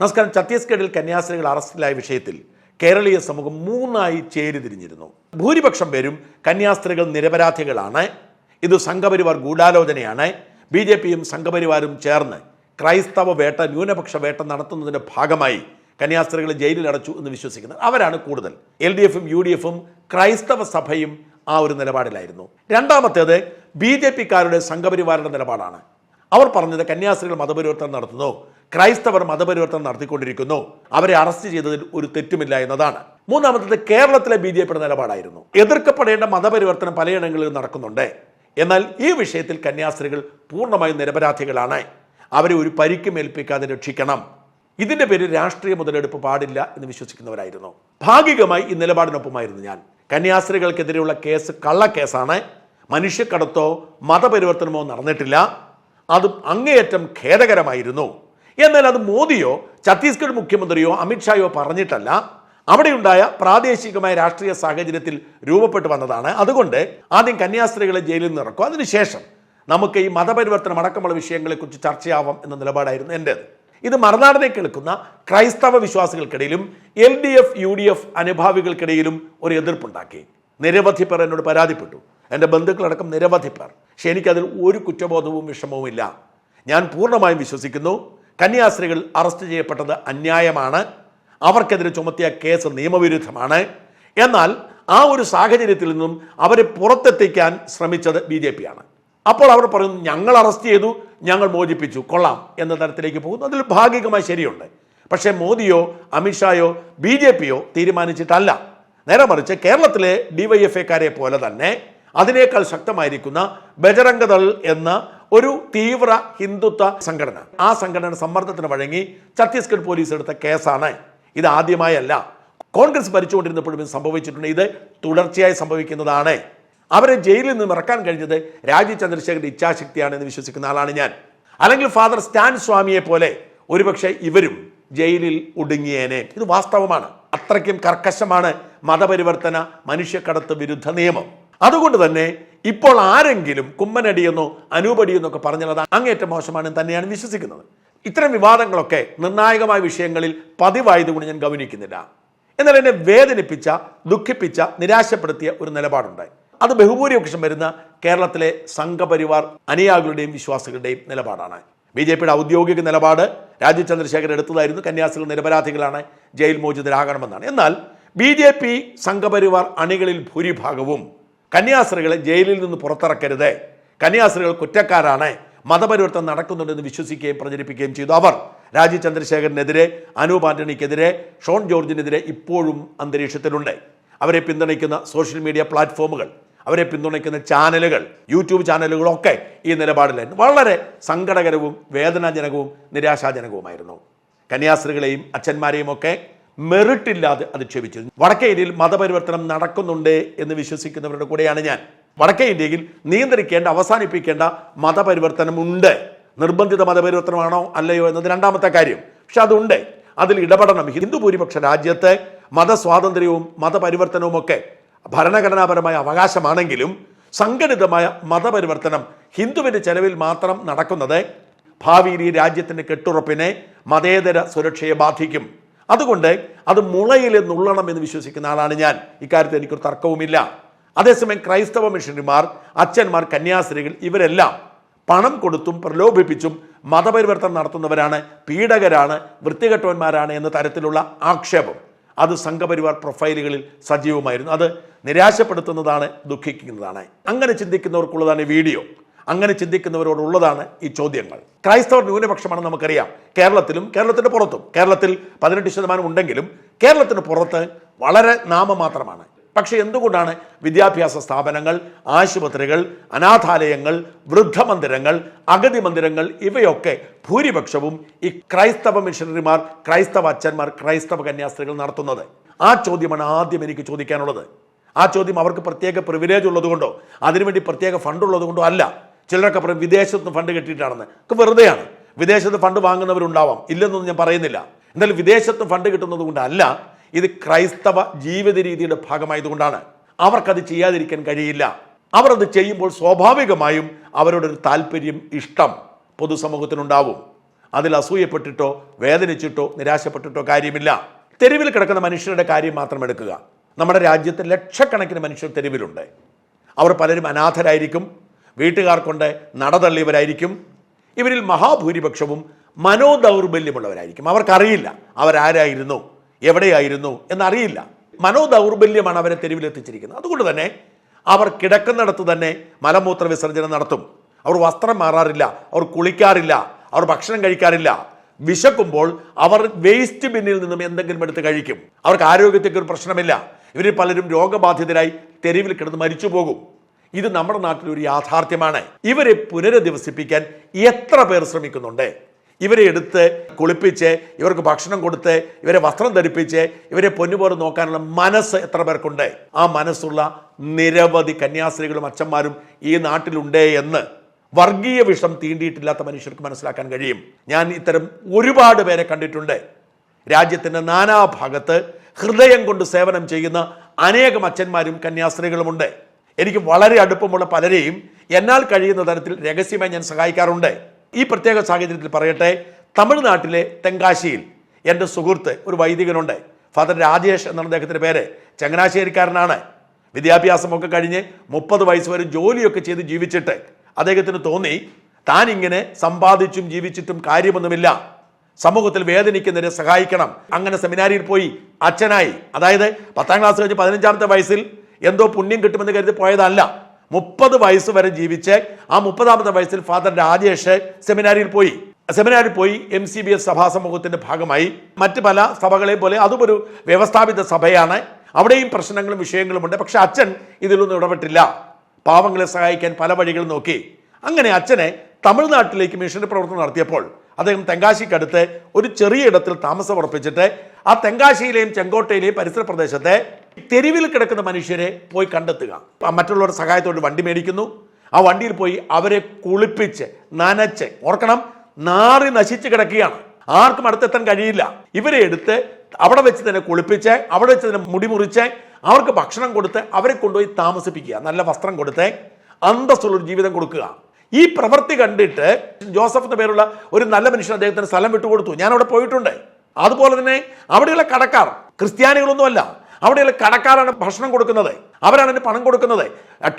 നമസ്കാരം. ഛത്തീസ്ഗഡിൽ കന്യാസ്ത്രീകൾ അറസ്റ്റിലായ വിഷയത്തിൽ കേരളീയ സമൂഹം മൂന്നായി ചേരിതിരിഞ്ഞിരുന്നു ഭൂരിപക്ഷം പേരും കന്യാസ്ത്രീകൾ നിരപരാധികളാണ്. ഇത് സംഘപരിവാർ ഗൂഢാലോചനയാണ്. ബി ജെ പിയും സംഘപരിവാരും ചേർന്ന് ക്രൈസ്തവ വേട്ട ന്യൂനപക്ഷ വേട്ട നടത്തുന്നതിന്റെ ഭാഗമായി കന്യാസ്ത്രീകൾ ജയിലിൽ അടച്ചു എന്ന് വിശ്വസിക്കുന്നത് അവരാണ് കൂടുതൽ. എൽ ഡി എഫും യു ഡി എഫും ക്രൈസ്തവ സഭയും ആ ഒരു നിലപാടിലായിരുന്നു. രണ്ടാമത്തേത് ബി ജെ പിക്കാരുടെ സംഘപരിവാരുടെ നിലപാടാണ്. അവർ പറഞ്ഞത് കന്യാസ്ത്രീകൾ മതപരിവർത്തനം നടത്തുന്നു ക്രൈസ്തവർ മതപരിവർത്തനം നടത്തിക്കൊണ്ടിരിക്കുന്നു. അവരെ അറസ്റ്റ് ചെയ്തതിൽ ഒരു തെറ്റുമില്ല എന്നതാണ്. മൂന്നാമത്തത് കേരളത്തിലെ ബി ജെ പിയുടെ നിലപാടായിരുന്നു. എതിർക്കപ്പെടേണ്ട മതപരിവർത്തനം പലയിടങ്ങളിലും നടക്കുന്നുണ്ട്. എന്നാൽ ഈ വിഷയത്തിൽ കന്യാസ്ത്രീകൾ പൂർണമായും നിരപരാധികളാണ്. അവരെ ഒരു പരിക്കും ഏൽപ്പിക്കാതെ രക്ഷിക്കണം. ഇതിന്റെ പേരിൽ രാഷ്ട്രീയ മുതലെടുപ്പ് പാടില്ല എന്ന് വിശ്വസിക്കുന്നവരായിരുന്നു. ഭാഗികമായി ഈ നിലപാടിനൊപ്പമായിരുന്നു ഞാൻ. കന്യാസ്ത്രീകൾക്കെതിരെയുള്ള കേസ് കള്ളക്കേസാണ്. മനുഷ്യക്കടത്തോ മതപരിവർത്തനമോ നടന്നിട്ടില്ല. അതും അങ്ങേയറ്റം ഖേദകരമായിരുന്നു. എന്നാൽ അത് മോദിയോ ഛത്തീസ്ഗഡ് മുഖ്യമന്ത്രിയോ അമിത്ഷായോ പറഞ്ഞിട്ടല്ല. അവിടെയുണ്ടായ പ്രാദേശികമായ രാഷ്ട്രീയ സാഹചര്യത്തിൽ രൂപപ്പെട്ടു വന്നതാണ്. അതുകൊണ്ട് ആദ്യം കന്യാസ്ത്രീകളെ ജയിലിൽ നിന്ന് ഇറക്കും. അതിനുശേഷം നമുക്ക് ഈ മതപരിവർത്തനം അടക്കമുള്ള വിഷയങ്ങളെക്കുറിച്ച് ചർച്ചയാവാം എന്ന നിലപാടായിരുന്നു എന്റേത് ഇത് മറുനാടനെ കേൾക്കുന്ന ക്രൈസ്തവ വിശ്വാസികൾക്കിടയിലും L D F U D F അനുഭാവികൾക്കിടയിലും ഒരു എതിർപ്പുണ്ടാക്കി. നിരവധി പേർ എന്നോട് പരാതിപ്പെട്ടു. എന്റെ ബന്ധുക്കളടക്കം നിരവധി പേർ. പക്ഷെ എനിക്കതിൽ ഒരു കുറ്റബോധവും വിഷമവും ഇല്ല ഞാൻ പൂർണമായും വിശ്വസിക്കുന്നു. കന്യാസ്ത്രീകൾ അറസ്റ്റ് ചെയ്യപ്പെട്ടത് അന്യായമാണ്. അവർക്കെതിരെ ചുമത്തിയ കേസ് നിയമവിരുദ്ധമാണ്. എന്നാൽ ആ ഒരു സാഹചര്യത്തിൽ നിന്നും അവരെ പുറത്തെത്തിക്കാൻ ശ്രമിച്ചത് ബി ജെ പിയാണ്. അപ്പോൾ അവർ പറയുന്നു ഞങ്ങൾ അറസ്റ്റ് ചെയ്തു ഞങ്ങൾ മോചിപ്പിച്ചു കൊള്ളാം എന്ന തരത്തിലേക്ക് പോകുന്നു. അതിൽ ഭാഗികമായി ശരിയുണ്ട്. പക്ഷേ മോദിയോ അമിത്ഷായോ ബി ജെ പിയോ തീരുമാനിച്ചിട്ടല്ല. നേരെ മറിച്ച് കേരളത്തിലെ ഡിവൈഎഫ്ഐക്കാരെ പോലെ തന്നെ അതിനേക്കാൾ ശക്തമായിരിക്കുന്ന ബജരംഗദൾ എന്ന ഒരു തീവ്ര ഹിന്ദുത്വ സംഘടന. ആ സംഘടന സമ്മർദ്ദത്തിന് വഴങ്ങി ഛത്തീസ്ഗഡ് പോലീസ് എടുത്ത കേസാണ് ഇത്. ആദ്യമായല്ല. കോൺഗ്രസ് ഭരിച്ചുകൊണ്ടിരുന്നപ്പോഴും ഇത് സംഭവിച്ചിട്ടുണ്ട്. ഇത് തുടർച്ചയായി സംഭവിക്കുന്നതാണ്. അവരെ ജയിലിൽ നിന്ന് ഇറക്കാൻ കഴിഞ്ഞത് രാജീവ് ചന്ദ്രശേഖരന്റെ ഇച്ഛാശക്തിയാണെന്ന് വിശ്വസിക്കുന്ന ആളാണ് ഞാൻ. അല്ലെങ്കിൽ ഫാദർ സ്റ്റാൻ സ്വാമിയെ പോലെ ഒരുപക്ഷെ ഇവരും ജയിലിൽ ഒടുങ്ങിയേനെ. ഇത് വാസ്തവമാണ്. അത്രയ്ക്കും കർക്കശമാണ് മതപരിവർത്തന മനുഷ്യക്കടത്ത് വിരുദ്ധ നിയമം. അതുകൊണ്ട് തന്നെ ഇപ്പോൾ ആരെങ്കിലും കുമ്മനടിയെന്നോ അനൂപടിയെന്നോ ഒക്കെ പറഞ്ഞാൽ അത് അങ്ങേറ്റം മോശമാണെന്ന് തന്നെയാണ് വിശ്വസിക്കുന്നത്. ഇത്തരം വിവാദങ്ങളൊക്കെ നിർണായകമായ വിഷയങ്ങളിൽ പതിവായതുകൊണ്ട് ഞാൻ ഗൗനിക്കുന്നില്ല. എന്നാൽ എന്നെ വേദനിപ്പിച്ച ദുഃഖിപ്പിച്ച നിരാശപ്പെടുത്തിയ ഒരു നിലപാടുണ്ടായി അത് ബഹുഭൂരിപക്ഷം വരുന്ന കേരളത്തിലെ സംഘപരിവാർ അനുയാകളുടെയും വിശ്വാസികളുടെയും നിലപാടാണ്. ബി ജെ പിയുടെ ഔദ്യോഗിക നിലപാട് രാജീവ് ചന്ദ്രശേഖരൻ എടുത്തതായിരുന്നു. കന്യാസികൾ നിരപരാധികളാണ് ജയിൽ മോചിതരാകണമെന്നാണ്. എന്നാൽ ബി ജെ പി സംഘപരിവാർ അണികളിൽ ഭൂരിഭാഗവും കന്യാസ്ത്രീകളെ ജയിലിൽ നിന്ന് പുറത്തിറക്കരുത്. കന്യാസ്ത്രീകൾ കുറ്റക്കാരാണ്. മതപരിവർത്തനം നടക്കുന്നുണ്ടെന്ന് വിശ്വസിക്കുകയും പ്രചരിപ്പിക്കുകയും ചെയ്തു അവർ. രാജീവ് ചന്ദ്രശേഖരനെതിരെ അനൂപ് ആന്റണിക്കെതിരെ ഷോൺ ജോർജിനെതിരെ ഇപ്പോഴും അന്തരീക്ഷത്തിലുണ്ട്. അവരെ പിന്തുണയ്ക്കുന്ന സോഷ്യൽ മീഡിയ പ്ലാറ്റ്ഫോമുകൾ അവരെ പിന്തുണയ്ക്കുന്ന ചാനലുകൾ യൂട്യൂബ് ചാനലുകളൊക്കെ ഈ നിലപാടിലായിരുന്നു. വളരെ സങ്കടകരവും വേദനാജനകവും നിരാശാജനകവുമായിരുന്നു. കന്യാസ്ത്രീകളെയും അച്ഛന്മാരെയും ഒക്കെ മെറിട്ടില്ലാതെ അധിക്ഷേപിച്ചിരുന്നു വടക്കേ ഇന്ത്യയിൽ മതപരിവർത്തനം നടക്കുന്നുണ്ട് എന്ന് വിശ്വസിക്കുന്നവരുടെ കൂടെയാണ് ഞാൻ. വടക്കേ ഇന്ത്യയിൽ നിയന്ത്രിക്കേണ്ട അവസാനിപ്പിക്കേണ്ട മതപരിവർത്തനമുണ്ട്. നിർബന്ധിത മതപരിവർത്തനമാണോ അല്ലയോ എന്നത് രണ്ടാമത്തെ കാര്യം. പക്ഷെ അതുണ്ട്. അതിൽ ഇടപെടണം. ഹിന്ദു ഭൂരിപക്ഷ രാജ്യത്തെ മതസ്വാതന്ത്ര്യവും മതപരിവർത്തനവും ഒക്കെ ഭരണഘടനാപരമായ അവകാശമാണെങ്കിലും സംഘടിതമായ മതപരിവർത്തനം ഹിന്ദുവിന്റെ ചെലവിൽ മാത്രം നടക്കുന്നത് ഭാവിയിൽ ഈ രാജ്യത്തിന്റെ കെട്ടുറപ്പിനെ മതേതര സുരക്ഷയെ ബാധിക്കും. അതുകൊണ്ട് അത് മുളയിൽ നുള്ളണം എന്ന് വിശ്വസിക്കുന്ന ആളാണ് ഞാൻ. ഇക്കാര്യത്തിൽ എനിക്കൊരു തർക്കവുമില്ല. അതേസമയം ക്രൈസ്തവ മിഷണറിമാർ അച്ഛന്മാർ കന്യാസ്ത്രീകൾ ഇവരെല്ലാം പണം കൊടുത്തും പ്രലോഭിപ്പിച്ചും മതപരിവർത്തനം നടത്തുന്നവരാണ് പീഡകരാണ് വൃത്തികെട്ടവന്മാരാണ് എന്ന തരത്തിലുള്ള ആക്ഷേപം. അത് സംഘപരിവാർ പ്രൊഫൈലുകളിൽ സജീവമായിരുന്നു. അത് നിരാശപ്പെടുത്തുന്നതാണ് ദുഃഖിക്കുന്നതാണ്. അങ്ങനെ ചിന്തിക്കുന്നവർക്കുള്ളതാണ് വീഡിയോ. അങ്ങനെ ചിന്തിക്കുന്നവരോടുള്ളതാണ് ഈ ചോദ്യങ്ങൾ. ക്രൈസ്തവർ ന്യൂനപക്ഷമാണെന്ന് നമുക്കറിയാം. കേരളത്തിലും കേരളത്തിന്റെ പുറത്തും. കേരളത്തിൽ പതിനെട്ട് ശതമാനം ഉണ്ടെങ്കിലും കേരളത്തിന് പുറത്ത് വളരെ നാമമാത്രമാണ്. പക്ഷേ എന്തുകൊണ്ടാണ് വിദ്യാഭ്യാസ സ്ഥാപനങ്ങൾ ആശുപത്രികൾ അനാഥാലയങ്ങൾ വൃദ്ധമന്ദിരങ്ങൾ അഗതി മന്ദിരങ്ങൾ ഇവയൊക്കെ ഭൂരിപക്ഷവും ഈ ക്രൈസ്തവ മിഷണറിമാർ ക്രൈസ്തവ അച്ഛന്മാർ ക്രൈസ്തവ കന്യാസ്ത്രീകൾ നടത്തുന്നത്? ആ ചോദ്യമാണ് ആദ്യം എനിക്ക് ചോദിക്കാനുള്ളത്. ആ ചോദ്യം അവർക്ക് പ്രത്യേക പ്രിവിലേജ് ഉള്ളതുകൊണ്ടോ? അതിനുവേണ്ടി പ്രത്യേക ഫണ്ട് ഉള്ളതുകൊണ്ടോ അല്ല. ചിലരൊക്കെ പറയും വിദേശത്ത് നിന്ന് ഫണ്ട് കിട്ടിയിട്ടാണെന്ന്. ഒക്കെ വെറുതെയാണ്. വിദേശത്ത് ഫണ്ട് വാങ്ങുന്നവരുണ്ടാവാം. ഇല്ലെന്നൊന്നും ഞാൻ പറയുന്നില്ല. എന്നാൽ വിദേശത്ത് ഫണ്ട് കിട്ടുന്നത് കൊണ്ടല്ല ഇത് ക്രൈസ്തവ ജീവിത രീതിയുടെ ഭാഗമായതുകൊണ്ടാണ്. അവർക്കത് ചെയ്യാതിരിക്കാൻ കഴിയില്ല. അവർ അത് ചെയ്യുമ്പോൾ സ്വാഭാവികമായും അവരുടെ ഒരു താല്പര്യം ഇഷ്ടം പൊതുസമൂഹത്തിനുണ്ടാവും. അതിൽ അസൂയപ്പെട്ടിട്ടോ വേദനിച്ചിട്ടോ നിരാശപ്പെട്ടിട്ടോ കാര്യമില്ല. തെരുവിൽ കിടക്കുന്ന മനുഷ്യരുടെ കാര്യം മാത്രം എടുക്കുക. നമ്മുടെ രാജ്യത്ത് ലക്ഷക്കണക്കിന് മനുഷ്യർ തെരുവിലുണ്ട്. അവർ പലരും അനാഥരായിരിക്കും. വീട്ടുകാർ കൊണ്ട് നടതള്ളിയവരായിരിക്കും. ഇവരിൽ മഹാഭൂരിപക്ഷവും മനോദൗർബല്യമുള്ളവരായിരിക്കും. അവർക്കറിയില്ല അവരാരായിരുന്നു എവിടെയായിരുന്നു എന്നറിയില്ല. മനോദൗർബല്യമാണ് അവരെ തെരുവിലെത്തിച്ചിരിക്കുന്നത്. അതുകൊണ്ട് തന്നെ അവർ കിടക്കുന്നിടത്ത് തന്നെ മലമൂത്ര വിസർജനം നടത്തും. അവർ വസ്ത്രം മാറാറില്ല അവർ കുളിക്കാറില്ല അവർ ഭക്ഷണം കഴിക്കാറില്ല. വിശക്കുമ്പോൾ അവർ വേസ്റ്റ് ബിന്നിൽ നിന്നും എന്തെങ്കിലും എടുത്ത് കഴിക്കും. അവർക്ക് ആരോഗ്യത്തേക്ക് ഒരു പ്രശ്നമില്ല. ഇവരിൽ പലരും രോഗബാധിതരായി തെരുവിൽ കിടന്ന് മരിച്ചു പോകും ഇത് നമ്മുടെ നാട്ടിൽ ഒരു യാഥാർത്ഥ്യമാണ്. ഇവരെ പുനരധിവസിപ്പിക്കാൻ എത്ര പേർ ശ്രമിക്കുന്നുണ്ട്? ഇവരെ എടുത്ത് കുളിപ്പിച്ച് ഇവർക്ക് ഭക്ഷണം കൊടുത്ത് ഇവരെ വസ്ത്രം ധരിപ്പിച്ച് ഇവരെ പൊന്നുപോലെ നോക്കാനുള്ള മനസ്സ് എത്ര പേർക്കുണ്ട്? ആ മനസ്സുള്ള നിരവധി കന്യാസ്ത്രീകളും അച്ഛന്മാരും ഈ നാട്ടിലുണ്ട് എന്ന് വർഗീയ വിഷം തീണ്ടിയിട്ടില്ലാത്ത മനുഷ്യർക്ക് മനസ്സിലാക്കാൻ കഴിയും. ഞാൻ ഇത്തരം ഒരുപാട് പേരെ കണ്ടിട്ടുണ്ട്. രാജ്യത്തിന്റെ നാനാഭാഗത്ത് ഹൃദയം കൊണ്ട് സേവനം ചെയ്യുന്ന അനേകം അച്ഛന്മാരും കന്യാസ്ത്രീകളുമുണ്ട്. എനിക്ക് വളരെ അടുപ്പമുള്ള പലരെയും എന്നാൽ കഴിയുന്ന തരത്തിൽ രഹസ്യമായി ഞാൻ സഹായിക്കാറുണ്ട്. ഈ പ്രത്യേക സാഹചര്യത്തിൽ പറയട്ടെ തമിഴ്നാട്ടിലെ തെങ്കാശിയിൽ എന്റെ സുഹൃത്ത് ഒരു വൈദികനുണ്ട്. ഫാദർ രാജേഷ് എന്നാണ് അദ്ദേഹത്തിന്റെ പേര്. ചങ്ങനാശ്ശേരിക്കാരനാണ്. വിദ്യാഭ്യാസമൊക്കെ കഴിഞ്ഞ് മുപ്പത് വയസ്സ് വരെ ജോലിയൊക്കെ ചെയ്ത് ജീവിച്ചിട്ട് അദ്ദേഹത്തിന് തോന്നി താൻ ഇങ്ങനെ സമ്പാദിച്ചും ജീവിച്ചിട്ടും കാര്യമൊന്നുമില്ല. സമൂഹത്തിൽ വേദനിക്കുന്നവരെ സഹായിക്കണം. അങ്ങനെ സെമിനാരിയിൽ പോയി അച്ഛനായി. അതായത് പത്താം ക്ലാസ് കഴിഞ്ഞ് പതിനഞ്ചാമത്തെ വയസ്സിൽ എന്തോ പുണ്യം കിട്ടുമെന്ന് കരുതി പോയതല്ല. മുപ്പത് വയസ്സ് വരെ ജീവിച്ച് ആ മുപ്പതാമത്തെ വയസ്സിൽ ഫാദർ രാജേഷ് സെമിനാരിയിൽ പോയി. സെമിനാരിൽ പോയി എം സി ബി എസ് സഭാസമൂഹത്തിന്റെ ഭാഗമായി. മറ്റ് പല സഭകളെ പോലെ അതും ഒരു വ്യവസ്ഥാപിത സഭയാണ്. അവിടെയും പ്രശ്നങ്ങളും വിഷയങ്ങളും ഉണ്ട്. പക്ഷെ അച്ഛൻ ഇതിലൊന്നും ഇടപെട്ടില്ല. പാവങ്ങളെ സഹായിക്കാൻ പല വഴികളും നോക്കി. അങ്ങനെ അച്ഛനെ തമിഴ്നാട്ടിലേക്ക് മിഷന്റെ പ്രവർത്തനം നടത്തിയപ്പോൾ അദ്ദേഹം തെങ്കാശിക്കടുത്ത് ഒരു ചെറിയ ഇടത്തിൽ താമസം ഉറപ്പിച്ചിട്ട് ആ തെങ്കാശിയിലെയും ചെങ്കോട്ടയിലെയും പരിസര പ്രദേശത്തെ തെരുവിൽ കിടക്കുന്ന മനുഷ്യരെ പോയി കണ്ടെത്തുക. മറ്റുള്ളവരുടെ സഹായത്തോട് വണ്ടി മേടിക്കുന്നു. ആ വണ്ടിയിൽ പോയി അവരെ കുളിപ്പിച്ച് നനച്ച് ഓർക്കണം നാറി നശിച്ച് കിടക്കുകയാണ്. ആർക്കും അടുത്തെത്താൻ കഴിയില്ല. ഇവരെ എടുത്ത് അവിടെ വെച്ച് തന്നെ കുളിപ്പിച്ച് അവിടെ വെച്ച് തന്നെ മുടി മുറിച്ച് അവർക്ക് ഭക്ഷണം കൊടുത്ത് അവരെ കൊണ്ടുപോയി താമസിപ്പിക്കുക. നല്ല വസ്ത്രം കൊടുത്ത് അന്തസ്സുള്ളൊരു ജീവിതം കൊടുക്കുക. ഈ പ്രവൃത്തി കണ്ടിട്ട് ജോസഫ് എന്ന പേരുള്ള ഒരു നല്ല മനുഷ്യൻ അദ്ദേഹത്തിന് സ്ഥലം വിട്ടുകൊടുത്തു. ഞാൻ അവിടെ പോയിട്ടുണ്ട്. അതുപോലെ തന്നെ അവിടെയുള്ള കടക്കാർ ക്രിസ്ത്യാനികളൊന്നുമല്ല അവിടെയുള്ള കടക്കാരാണ് ഭക്ഷണം കൊടുക്കുന്നത്. അവരാണ് അതിന് പണം കൊടുക്കുന്നത്.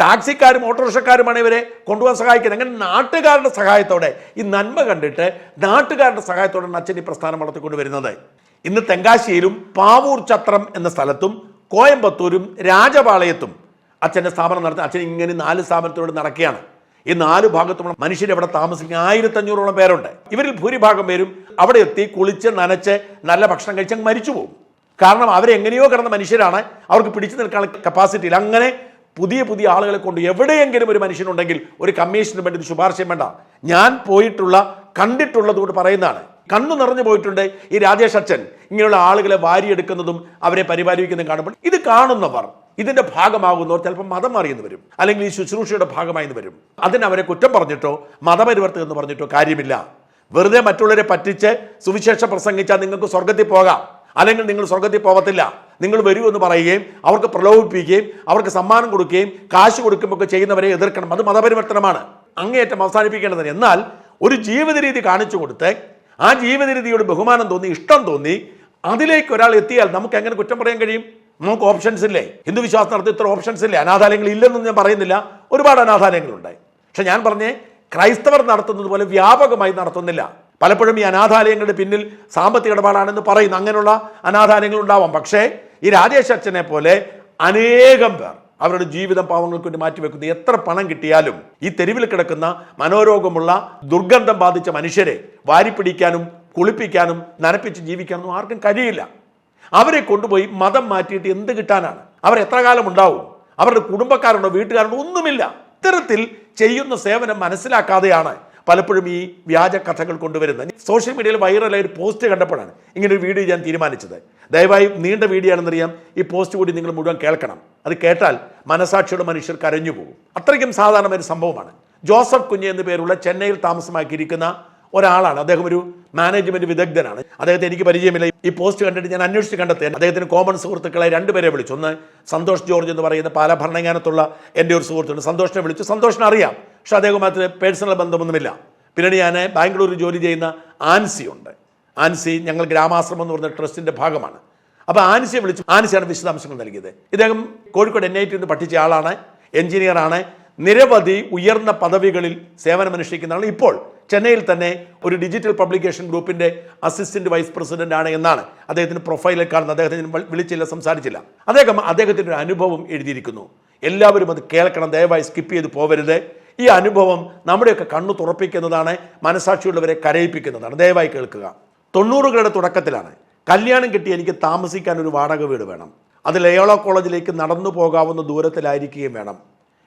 ടാക്സിക്കാരും ഓട്ടോറിക്ഷക്കാരുമാണ് ഇവരെ കൊണ്ടുപോകാൻ സഹായിക്കുന്നത്. അങ്ങനെ നാട്ടുകാരുടെ സഹായത്തോടെ ഈ നന്മ കണ്ടിട്ട് നാട്ടുകാരുടെ സഹായത്തോടെ അച്ഛൻ ഈ പ്രസ്ഥാനം വളർത്തിക്കൊണ്ട് വരുന്നത് ഇന്ന് തെങ്കാശിയിലും പാവൂർ ചത്രം എന്ന സ്ഥലത്തും കോയമ്പത്തൂരും രാജപാളയത്തും അച്ഛന്റെ സ്ഥാപനം നടത്തി അച്ഛൻ ഇങ്ങനെ നാല് സ്ഥാപനത്തിലൂടെ നടക്കുകയാണ്. ഈ നാല് ഭാഗത്തുമുള്ള മനുഷ്യർ അവിടെ താമസിക്കുന്ന ആയിരത്തഞ്ഞൂറോളം പേരുണ്ട്. ഇവരിൽ ഭൂരിഭാഗം പേരും അവിടെ എത്തി കുളിച്ച് നനച്ച് നല്ല ഭക്ഷണം കഴിച്ച് മരിച്ചു പോകും കാരണം അവരെങ്ങനെയോ കിടന്ന മനുഷ്യരാണ്. അവർക്ക് പിടിച്ചു നിൽക്കാനുള്ള കപ്പാസിറ്റി ഇല്ല. അങ്ങനെ പുതിയ പുതിയ ആളുകളെ കൊണ്ട് എവിടെയെങ്കിലും ഒരു മനുഷ്യനുണ്ടെങ്കിൽ ഒരു കമ്മീഷന് വേണ്ടി ശുപാർശ വേണ്ട. ഞാൻ പോയിട്ടുള്ള കണ്ടിട്ടുള്ളത് കൊണ്ട് പറയുന്നതാണ്. കണ്ണു നിറഞ്ഞു പോയിട്ടുണ്ട് ഈ രാജേഷ് അച്ഛൻ. ഇങ്ങനെയുള്ള ആളുകളെ വാരിയെടുക്കുന്നതും അവരെ പരിപാലിക്കുന്നതും കാണുമ്പോൾ ഇത് കാണുന്നവർ ഇതിന്റെ ഭാഗമാകുന്നവർ ചിലപ്പോൾ മതം മാറിയെന്ന് വരും. അല്ലെങ്കിൽ ഈ ശുശ്രൂഷയുടെ ഭാഗമായി എന്ന് വരും. അതിന് അവരെ കുറ്റം പറഞ്ഞിട്ടോ മതപരിവർത്തനം എന്ന് പറഞ്ഞിട്ടോ കാര്യമില്ല. വെറുതെ മറ്റുള്ളവരെ പറ്റിച്ച് സുവിശേഷം പ്രസംഗിച്ചാൽ നിങ്ങൾക്ക് സ്വർഗത്തിൽ പോകാം. അല്ലെങ്കിൽ നിങ്ങൾ സ്വർഗത്തിൽ പോകത്തില്ല നിങ്ങൾ വരൂ എന്ന് പറയുകയും അവർക്ക് പ്രലോഭിപ്പിക്കുകയും അവർക്ക് സമ്മാനം കൊടുക്കുകയും കാശ് കൊടുക്കുമ്പോൾ ചെയ്യുന്നവരെ എതിർക്കണം. അത് മതപരിവർത്തനമാണ്. അങ്ങേയറ്റം അവസാനിപ്പിക്കേണ്ടതിന്. എന്നാൽ ഒരു ജീവിത രീതി കാണിച്ചു കൊടുത്ത് ആ ജീവിത രീതിയോട് ബഹുമാനം തോന്നി ഇഷ്ടം തോന്നി അതിലേക്ക് ഒരാൾ എത്തിയാൽ നമുക്ക് എങ്ങനെ കുറ്റം പറയാൻ കഴിയും? നമുക്ക് ഓപ്ഷൻസ് ഇല്ലേ? ഹിന്ദു വിശ്വാസം നടത്തി ഇത്ര ഓപ്ഷൻസ് ഇല്ലേ? അനാഥാലയങ്ങൾ ഇല്ലെന്നും ഞാൻ പറയുന്നില്ല. ഒരുപാട് അനാഥാലയങ്ങളുണ്ട് പക്ഷെ ഞാൻ പറഞ്ഞേ ക്രൈസ്തവർ നടത്തുന്നത് പോലെ വ്യാപകമായി നടത്തുന്നില്ല. പലപ്പോഴും ഈ അനാഥാലയങ്ങളുടെ പിന്നിൽ സാമ്പത്തിക ഇടപാടാണെന്ന് പറയുന്നു. അങ്ങനെയുള്ള അനാഥാലയങ്ങൾ ഉണ്ടാവാം. പക്ഷേ ഈ രാജേഷ് അച്ഛനെ പോലെ അനേകം പേർ അവരുടെ ജീവിതം പാവങ്ങൾക്ക് വേണ്ടി മാറ്റിവെക്കുന്നു എത്ര പണം കിട്ടിയാലും ഈ തെരുവിൽ കിടക്കുന്ന മനോരോഗമുള്ള ദുർഗന്ധം ബാധിച്ച മനുഷ്യരെ വാരിപ്പിടിക്കാനും കുളിപ്പിക്കാനും നനപ്പിച്ച് ജീവിക്കാനൊന്നും ആർക്കും കഴിയില്ല. അവരെ കൊണ്ടുപോയി മതം മാറ്റിയിട്ട് എന്ത് കിട്ടാനാണ്? അവർ എത്ര കാലം ഉണ്ടാവും? അവരുടെ കുടുംബക്കാരുണ്ടോ? വീട്ടുകാരുണ്ടോ? ഒന്നുമില്ല. ഇത്തരത്തിൽ ചെയ്യുന്ന സേവനം മനസ്സിലാക്കാതെയാണ് പലപ്പോഴും ഈ വ്യാജ കഥകൾ കൊണ്ടുവരുന്നത്. സോഷ്യൽ മീഡിയയിൽ വൈറലായ ഒരു പോസ്റ്റ് കണ്ടപ്പോഴാണ് ഇങ്ങനെ ഒരു വീഡിയോ ഞാൻ തീരുമാനിച്ചത്. ദയവായി നീണ്ട വീഡിയോ ആണെന്നറിയാം ഈ പോസ്റ്റ് കൂടി നിങ്ങൾ മുഴുവൻ കേൾക്കണം. അത് കേട്ടാൽ മനസാക്ഷിയുടെ മനുഷ്യർ കരഞ്ഞു പോകും അത്രയ്ക്കും സാധാരണമായ ഒരു സംഭവമാണ്. ജോസഫ് കുഞ്ഞ് എന്ന പേരുള്ള ചെന്നൈയിൽ താമസമാക്കിയിരിക്കുന്ന ഒരാളാണ്. അദ്ദേഹം ഒരു മാനേജ്മെന്റ് വിദഗ്ധനാണ്. അദ്ദേഹത്തെ എനിക്ക് പരിചയമില്ല. ഈ പോസ്റ്റ് കണ്ടിട്ട് ഞാൻ അന്വേഷിച്ച് കണ്ടെത്തിയാൽ അദ്ദേഹത്തിന് കോമൺ സുഹൃത്തുക്കളെ രണ്ടുപേരെ വിളിച്ചു. ഒന്ന് സന്തോഷ് ജോർജ് എന്ന് പറയുന്ന പാല ഭരണങ്ങാനത്തുള്ള എന്റെ ഒരു സുഹൃത്തുണ്ട്. സന്തോഷിനെ വിളിച്ചു. സന്തോഷിനെ അറിയാം. പക്ഷെ അദ്ദേഹവുമായി പേഴ്സണൽ ബന്ധമൊന്നുമില്ല. പിന്നീട് ഞാൻ ബാംഗ്ലൂരിൽ ജോലി ചെയ്യുന്ന ആൻസി ഉണ്ട്. ആൻസി ഞങ്ങൾ ഗ്രാമാശ്രമം എന്ന് പറഞ്ഞ ട്രസ്റ്റിന്റെ ഭാഗമാണ്. അപ്പോൾ ആൻസിയെ വിളിച്ചു. ആൻസിയാണ് വിശദാംശങ്ങൾ നൽകിയത്. ഇദ്ദേഹം കോഴിക്കോട് എൻ ഐ ടി പഠിച്ച ആളാണ്. എഞ്ചിനീയറാണ്. നിരവധി ഉയർന്ന പദവികളിൽ സേവനമനുഷ്ഠിക്കുന്ന ആൾ ഇപ്പോൾ ചെന്നൈയിൽ തന്നെ ഒരു ഡിജിറ്റൽ പബ്ലിക്കേഷൻ ഗ്രൂപ്പിന്റെ അസിസ്റ്റന്റ് വൈസ് പ്രസിഡന്റ് ആണ് എന്നാണ് അദ്ദേഹത്തിന്റെ പ്രൊഫൈലിൽ കാണുന്നത്. അദ്ദേഹത്തിന് വിളിച്ചില്ല സംസാരിച്ചില്ല. അദ്ദേഹം അദ്ദേഹത്തിന്റെ ഒരു അനുഭവം എഴുതിയിരിക്കുന്നു. എല്ലാവരും അത് കേൾക്കണം. ദയവായി സ്കിപ്പ് ചെയ്ത് പോവരുത്. ഈ അനുഭവം നമ്മുടെയൊക്കെ കണ്ണു തുറപ്പിക്കുന്നതാണ് മനസാക്ഷിയുള്ളവരെ കരയിപ്പിക്കുന്നതാണ്. ദയവായി കേൾക്കുക. തൊണ്ണൂറുകളുടെ തുടക്കത്തിലാണ്. കല്യാണം കിട്ടി എനിക്ക് താമസിക്കാൻ ഒരു വാടക വീട് വേണം. അത് ലയോള കോളേജിലേക്ക് നടന്നു പോകാവുന്ന ദൂരത്തിലായിരിക്കുകയും വേണം.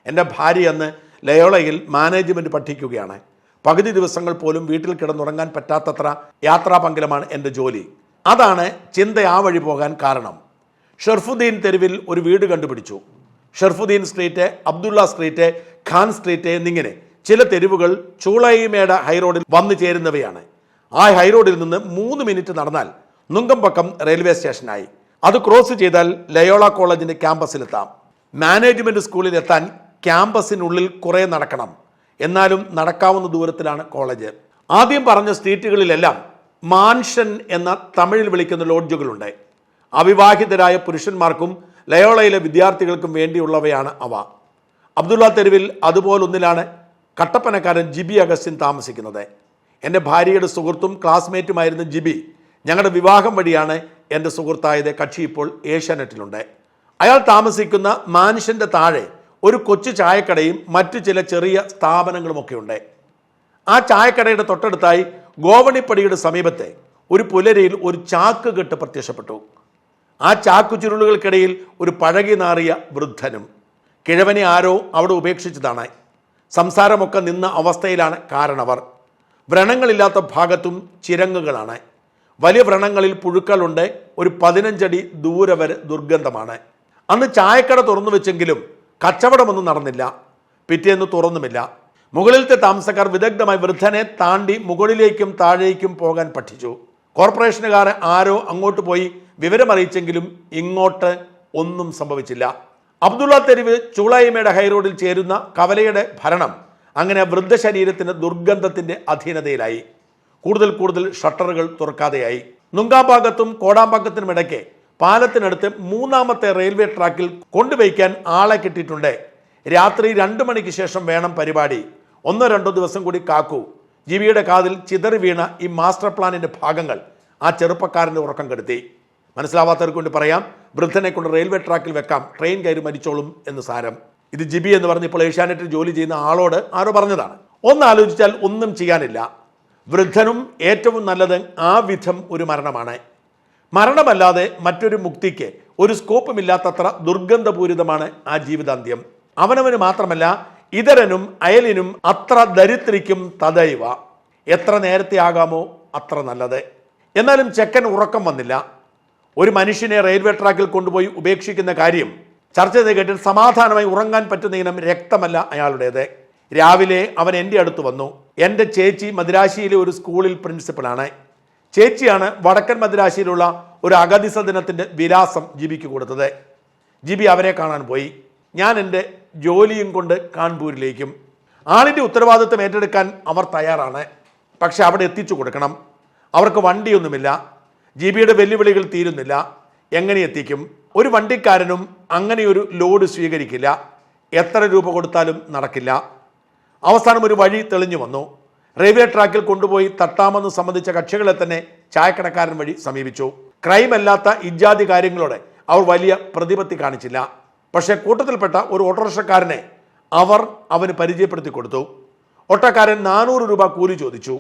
എന്റെ ഭാര്യ അന്ന് ലയോളയിൽ മാനേജ്മെന്റ് പഠിക്കുകയാണ് പകുതി ദിവസങ്ങൾ പോലും വീട്ടിൽ കിടന്നുറങ്ങാൻ പറ്റാത്തത്ര യാത്രാപങ്കലമാണ് എന്റെ ജോലി. അതാണ് ചിന്ത ആ വഴി പോകാൻ കാരണം. ഷെർഫുദ്ദീൻ തെരുവിൽ ഒരു വീട് കണ്ടുപിടിച്ചു. Sherfuddin street Abdulla street Khan street എന്നിങ്ങനെ ചില തെരുവുകൾ ചൂളയിമേട ഹൈറോഡിൽ വന്നു ചേരുന്നവയാണ്. ആ ഹൈറോഡിൽ നിന്ന് മൂന്ന് മിനിറ്റ് നടന്നാൽ നുങ്കമ്പക്കം റെയിൽവേ സ്റ്റേഷനായി. അത് ക്രോസ് ചെയ്താൽ ലയോള കോളേജിന്റെ ക്യാമ്പസിലെത്താം. മാനേജ്മെന്റ് സ്കൂളിൽ എത്താൻ ക്യാമ്പസിനുള്ളിൽ കുറേ നടക്കണം. എന്നാലും നടക്കാവുന്ന ദൂരത്തിലാണ് കോളേജ്. ആദ്യം പറഞ്ഞ സ്ട്രീറ്റുകളിലെല്ലാം മാൻഷൻ എന്ന തമിഴിൽ വിളിക്കുന്ന ലോഡ്ജുകളുണ്ട്. അവിവാഹിതരായ പുരുഷന്മാർക്കും ലയോളയിലെ വിദ്യാർത്ഥികൾക്കും വേണ്ടിയുള്ളവയാണ് അവ. അബ്ദുള്ള തെരുവിൽ അതുപോലൊന്നിലാണ് കട്ടപ്പനക്കാരൻ ജിബി അഗസ്റ്റിൻ താമസിക്കുന്നത്. എന്റെ ഭാര്യയുടെ സുഹൃത്തും ക്ലാസ്മേറ്റുമായിരുന്ന ജിബി ഞങ്ങളുടെ വിവാഹം വഴിയാണ് എന്റെ സുഹൃത്തായത് കക്ഷി ഇപ്പോൾ ഏഷ്യാനെറ്റിലുണ്ട്. അയാൾ താമസിക്കുന്ന മാൻഷന്റെ താഴെ ഒരു കൊച്ചു ചായക്കടയും മറ്റു ചില ചെറിയ സ്ഥാപനങ്ങളുമൊക്കെ ഉണ്ട് ആ ചായക്കടയുടെ തൊട്ടടുത്തായി ഗോവണിപ്പടിയുടെ സമീപത്തെ ഒരു പുലരിയിൽ ഒരു ചാക്ക് കെട്ട് പ്രത്യക്ഷപ്പെട്ടു. ആ ചാക്കു ചുരുളുകൾക്കിടയിൽ ഒരു പഴകി നാറിയ വൃദ്ധനും കിഴവനെ ആരോ അവിടെ ഉപേക്ഷിച്ചതാണ്. സംസാരമൊക്കെ നിന്ന അവസ്ഥയിലാണ് കാരണവർ. വ്രണങ്ങളില്ലാത്ത ഭാഗത്തും ചിരങ്ങുകളാണ്. വലിയ വ്രണങ്ങളിൽ പുഴുക്കളുണ്ട് ഒരു പതിനഞ്ചടി ദൂരെ വരെ ദുർഗന്ധമാണ്. അന്ന് ചായക്കട തുറന്നു വെച്ചെങ്കിലും കച്ചവടമൊന്നും നടന്നില്ല. പിറ്റേന്ന് തുറന്നുമില്ല. മുകളിലത്തെ താമസക്കാർ വിദഗ്ധമായി വൃദ്ധനെ താണ്ടി മുകളിലേക്കും താഴേക്കും പോകാൻ പഠിച്ചു. കോർപ്പറേഷനുകാർ ആരോ അങ്ങോട്ട് പോയി വിവരമറിയിച്ചെങ്കിലും ഇങ്ങോട്ട് ഒന്നും സംഭവിച്ചില്ല. അബ്ദുള്ള തെരുവ് ചൂളായ്മയുടെ ഹൈറോഡിൽ ചേരുന്ന കവലയുടെ ഭരണം അങ്ങനെ വൃദ്ധശരീരത്തിന് ദുർഗന്ധത്തിന്റെ അധീനതയിലായി. കൂടുതൽ കൂടുതൽ ഷട്ടറുകൾ തുറക്കാതെയായി. നുങ്കാഭാഗത്തും കോടാമ്പാക്കത്തിനും ഇടയ്ക്ക് പാലത്തിനടുത്ത് മൂന്നാമത്തെ റെയിൽവേ ട്രാക്കിൽ കൊണ്ടുവയ്ക്കാൻ ആളെ കിട്ടിയിട്ടുണ്ട്. രാത്രി രണ്ട് മണിക്ക് ശേഷം വേണം പരിപാടി. ഒന്നോ രണ്ടോ ദിവസം കൂടി കാക്കൂ. ജിവിയുടെ കാതിൽ ചിതറി വീണ ഈ മാസ്റ്റർ പ്ലാനിന്റെ ഭാഗങ്ങൾ ആ ചെറുപ്പക്കാരന്റെ ഉറക്കം കെടുത്തി. മനസ്സിലാവാത്തവർക്ക് കൊണ്ട് പറയാം വൃദ്ധനെ കൊണ്ട് റെയിൽവേ ട്രാക്കിൽ വെക്കാം ട്രെയിൻ കയറി മരിച്ചോളും എന്ന് സാരം. ഇത് ജിബി എന്ന് പറഞ്ഞ് ഇപ്പോൾ ഏഷ്യാനെറ്റിൽ ജോലി ചെയ്യുന്ന ആളോട് ആരോ പറഞ്ഞതാണ്. ഒന്ന് ആലോചിച്ചാൽ ഒന്നും ചെയ്യാനില്ല. വൃദ്ധനും ഏറ്റവും നല്ലത് ആ വിധം ഒരു മരണമാണ്. മരണമല്ലാതെ മറ്റൊരു മുക്തിക്ക് ഒരു സ്കോപ്പുമില്ലാത്തത്ര ദുർഗന്ധപൂരിതമാണ് ആ ജീവിതാന്ത്യം. അവനവന് മാത്രമല്ല ഇതരനും അയലിനും അത്ര ദരിദ്രിക്കും തദൈവ എത്ര നേരത്തെ ആകാമോ അത്ര നല്ലത്. എന്നാലും ചെക്കൻ ഉറക്കം വന്നില്ല. ഒരു മനുഷ്യനെ റെയിൽവേ ട്രാക്കിൽ കൊണ്ടുപോയി ഉപേക്ഷിക്കുന്ന കാര്യം ചർച്ച ചെയ്ത് കേട്ടിട്ട് സമാധാനമായി ഉറങ്ങാൻ പറ്റുന്ന ഇനം രക്തമല്ല അയാളുടേത്. രാവിലെ അവൻ എന്റെ അടുത്ത് വന്നു. എന്റെ ചേച്ചി മദ്രാശിയിലെ ഒരു സ്കൂളിൽ പ്രിൻസിപ്പളാണ്. ചേച്ചിയാണ് വടക്കൻ മദ്രാശിയിലുള്ള ഒരു അഗതി സദനത്തിന്റെ വിലാസം ജിബിക്ക് കൊടുത്തത്. ജിബി അവരെ കാണാൻ പോയി. ഞാൻ എന്റെ ജോലിയും കൊണ്ട് കാൺപൂരിലേക്കും. ആളിന്റെ ഉത്തരവാദിത്വം ഏറ്റെടുക്കാൻ അവർ തയ്യാറാണ്. പക്ഷെ അവിടെ എത്തിച്ചു കൊടുക്കണം. അവർക്ക് വണ്ടിയൊന്നുമില്ല. ജിബിയുടെ വെല്ലുവിളികൾ തീരുന്നില്ല. എങ്ങനെ എത്തിക്കും? ഒരു വണ്ടിക്കാരനും അങ്ങനെയൊരു ലോഡ് സ്വീകരിക്കില്ല. എത്ര രൂപ കൊടുത്താലും നടക്കില്ല. അവസാനം ഒരു വഴി തെളിഞ്ഞു വന്നു. റെയിൽവേ ട്രാക്കിൽ കൊണ്ടുപോയി തട്ടാമെന്ന് സംബന്ധിച്ച കക്ഷികളെ തന്നെ ചായക്കടക്കാരൻ വഴി സമീപിച്ചു. ക്രൈം അല്ലാത്ത ഇജാതി കാര്യങ്ങളോടെ അവർ വലിയ പ്രതിപത്തി കാണിച്ചില്ല. പക്ഷേ കൂട്ടത്തിൽപ്പെട്ട ഒരു ഓട്ടോറിക്ഷക്കാരനെ അവർ അവന് പരിചയപ്പെടുത്തി കൊടുത്തു. ഓട്ടക്കാരൻ നാനൂറ് രൂപ കൂലി ചോദിച്ചു.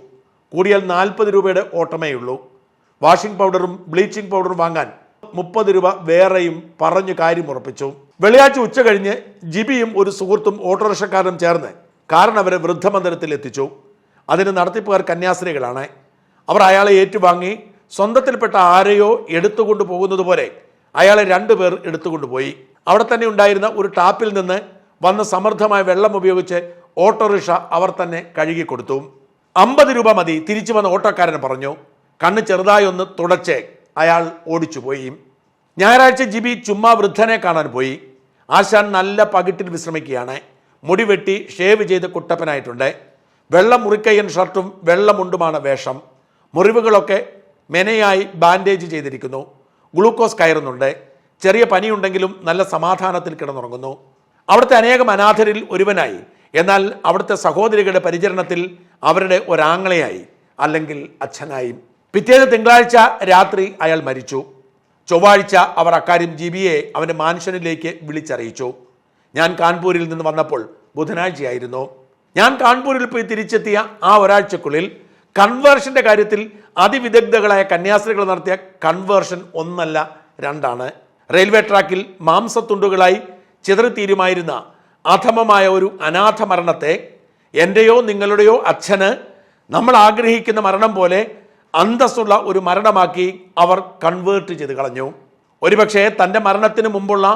കൂടിയാൽ നാൽപ്പത് രൂപയുടെ ഓട്ടമേയുള്ളൂ. വാഷിംഗ് പൗഡറും ബ്ലീച്ചിങ് പൗഡറും വാങ്ങാൻ മുപ്പത് രൂപ വേറെയും പറഞ്ഞു കാര്യം ഉറപ്പിച്ചു. വെള്ളിയാഴ്ച ഉച്ച കഴിഞ്ഞ് ജിബിയും ഒരു സുഹൃത്തും ഓട്ടോറിക്ഷക്കാരനും ചേർന്ന് കാരണവരെ വൃദ്ധമന്ദിരത്തിൽ എത്തിച്ചു. അതിന് നടത്തിപ്പുകാർ കന്യാസ്ത്രീകളാണ്. അവർ അയാളെ ഏറ്റുവാങ്ങി സ്വന്തത്തിൽപ്പെട്ട ആരെയോ എടുത്തുകൊണ്ട് പോകുന്നത് പോലെ അയാളെ രണ്ടുപേർ എടുത്തുകൊണ്ടുപോയി അവിടെ തന്നെ ഉണ്ടായിരുന്ന ഒരു ടാപ്പിൽ നിന്ന് വന്ന സമൃദ്ധമായ വെള്ളം ഉപയോഗിച്ച് ഓട്ടോറിക്ഷ അവർ തന്നെ കഴുകി കൊടുത്തു. അമ്പത് രൂപ മതി തിരിച്ചു വന്ന ഓട്ടോക്കാരൻ പറഞ്ഞു. കണ്ണ് ചെറുതായി ഒന്ന് തുടച്ച് അയാൾ ഓടിച്ചുപോയി ഞായറാഴ്ച ജിബി ചുമ്മാ വൃദ്ധനെ കാണാൻ പോയി. ആശാൻ നല്ല പകിട്ടിൽ വിശ്രമിക്കുകയാണ്. മുടി വെട്ടി ഷേവ് ചെയ്ത് കുട്ടപ്പനായിട്ടുണ്ട്. വെള്ള മുറിക്കയ്യൻ ഷർട്ടും വെള്ളമുണ്ടുമാണ് വേഷം. മുറിവുകളൊക്കെ മെനയായി ബാൻഡേജ് ചെയ്തിരിക്കുന്നു. ഗ്ലൂക്കോസ് കയറുന്നുണ്ട്. ചെറിയ പനിയുണ്ടെങ്കിലും നല്ല സമാധാനത്തിൽ കിടന്നുറങ്ങുന്നു. അവിടുത്തെ അനേകം അനാഥരിൽ ഒരുവനായി. എന്നാൽ അവിടുത്തെ സഹോദരികളുടെ പരിചരണത്തിൽ അവരുടെ ഒരാങ്ങളയായി അല്ലെങ്കിൽ അച്ഛനായി. പിറ്റേന്ന് തിങ്കളാഴ്ച രാത്രി അയാൾ മരിച്ചു. ചൊവ്വാഴ്ച അവർ അക്കാര്യം ജിബിയെ അവന്റെ മാൻഷനിലേക്ക് വിളിച്ചറിയിച്ചു. ഞാൻ കാൺപൂരിൽ നിന്ന് വന്നപ്പോൾ ബുധനാഴ്ചയായിരുന്നു. ഞാൻ കാൺപൂരിൽ പോയി തിരിച്ചെത്തിയ ആ ഒരാഴ്ചക്കുള്ളിൽ കൺവേർഷന്റെ കാര്യത്തിൽ അതിവിദഗ്ധകളായ കന്യാസ്ത്രീകൾ നടത്തിയ കൺവേർഷൻ ഒന്നല്ല രണ്ടാണ്. റെയിൽവേ ട്രാക്കിൽ മാംസത്തുണ്ടുകളായി ചിതറിത്തീരുമായിരുന്ന അധമമായ ഒരു അനാഥ മരണത്തെ എന്റെയോ നിങ്ങളുടെയോ അച്ഛന് നമ്മൾ ആഗ്രഹിക്കുന്ന മരണം പോലെ അന്തസ്സുള്ള ഒരു മരണമാക്കി അവർ കൺവേർട്ട് ചെയ്ത് കളഞ്ഞു. ഒരുപക്ഷെ തന്റെ മരണത്തിന് മുമ്പുള്ള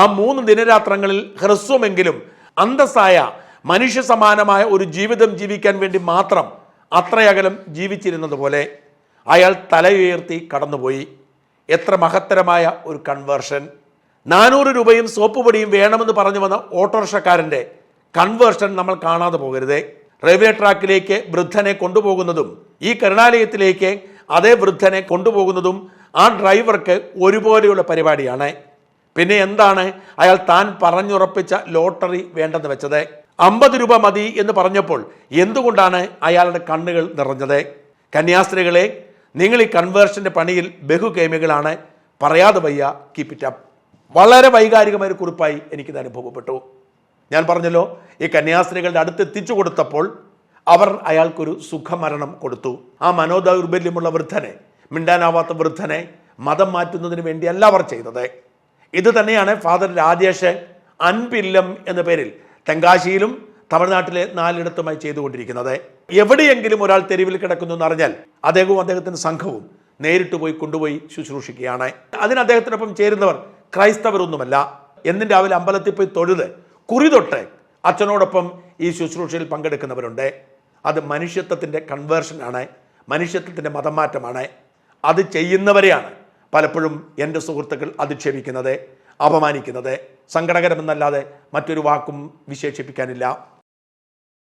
ആ മൂന്ന് ദിനരാത്രങ്ങളിൽ ഹ്രസ്വമെങ്കിലും അന്തസ്സായ മനുഷ്യ സമാനമായ ഒരു ജീവിതം ജീവിക്കാൻ വേണ്ടി മാത്രം അത്രയകലം ജീവിച്ചിരുന്നത് പോലെ അയാൾ തലയുയർത്തി കടന്നുപോയി. എത്ര മഹത്തരമായ ഒരു കൺവേർഷൻ നാനൂറ് രൂപയും സോപ്പ് പൊടിയും വേണമെന്ന് പറഞ്ഞു വന്ന ഓട്ടോറിക്ഷക്കാരന്റെ കൺവേർഷൻ നമ്മൾ കാണാതെ പോകരുതേ. റെയിൽവേ ട്രാക്കിലേക്ക് വൃദ്ധനെ കൊണ്ടുപോകുന്നതും ഈ കരുണാലയത്തിലേക്ക് അതേ വൃദ്ധനെ കൊണ്ടുപോകുന്നതും ആ ഡ്രൈവർക്ക് ഒരുപോലെയുള്ള പരിപാടിയാണ്. പിന്നെ എന്താണ് അയാൾ താൻ പറഞ്ഞുറപ്പിച്ച ലോട്ടറി വേണ്ടെന്ന് വെച്ചത്? അമ്പത് രൂപ മതി എന്ന് പറഞ്ഞപ്പോൾ എന്തുകൊണ്ടാണ് അയാളുടെ കണ്ണുകൾ നിറഞ്ഞത്? കന്യാസ്ത്രീകളെ നിങ്ങൾ ഈ കൺവേർഷന്റെ പണിയിൽ ബഹുകേമികളാണ് പറയാതെ വയ്യ കീപ് ഇറ്റ് അപ്പ് വളരെ വൈകാരികമായ ഒരു കുറിപ്പായി എനിക്കിത് അനുഭവപ്പെട്ടു. ഞാൻ പറഞ്ഞല്ലോ ഈ കന്യാസ്ത്രീകളുടെ അടുത്ത് എത്തിച്ചു കൊടുത്തപ്പോൾ അവർ അയാൾക്കൊരു സുഖമരണം കൊടുത്തു. ആ മനോദൗർബല്യമുള്ള വൃദ്ധനെ മിണ്ടാനാവാത്ത വൃദ്ധനെ മതം മാറ്റുന്നതിന് വേണ്ടിയല്ല അവർ ചെയ്തത്. ഇത് തന്നെയാണ് ഫാദർ രാജേഷ് അൻപില്ലം എന്ന പേരിൽ തെങ്കാശിയിലും തമിഴ്നാട്ടിലെ നാലിടത്തുമായി ചെയ്തുകൊണ്ടിരിക്കുന്നത്. എവിടെയെങ്കിലും ഒരാൾ തെരുവിൽ കിടക്കുന്നു എന്ന് അറിഞ്ഞാൽ അദ്ദേഹവും അദ്ദേഹത്തിന്റെ സംഘവും നേരിട്ട് പോയി കൊണ്ടുപോയി ശുശ്രൂഷിക്കുകയാണ്. അതിന് അദ്ദേഹത്തിനൊപ്പം ചേരുന്നവർ ക്രൈസ്തവരൊന്നുമല്ല. എന്നും രാവിലെ അമ്പലത്തിൽ പോയി തൊഴുത് കുറി തൊട്ട് അച്ഛനോടൊപ്പം ഈ ശുശ്രൂഷയിൽ പങ്കെടുക്കുന്നവരുണ്ട്. അത് മനുഷ്യത്വത്തിന്റെ കൺവേർഷനാണ് മനുഷ്യത്വത്തിന്റെ മതം മാറ്റമാണ് അത് ചെയ്യുന്നവരെയാണ് പലപ്പോഴും എന്റെ സുഹൃത്തുക്കൾ അധിക്ഷേപിക്കുന്നത് അപമാനിക്കുന്നത്. സങ്കടകരമെന്നല്ലാതെ മറ്റൊരു വാക്കും വിശേഷിപ്പിക്കാനില്ല.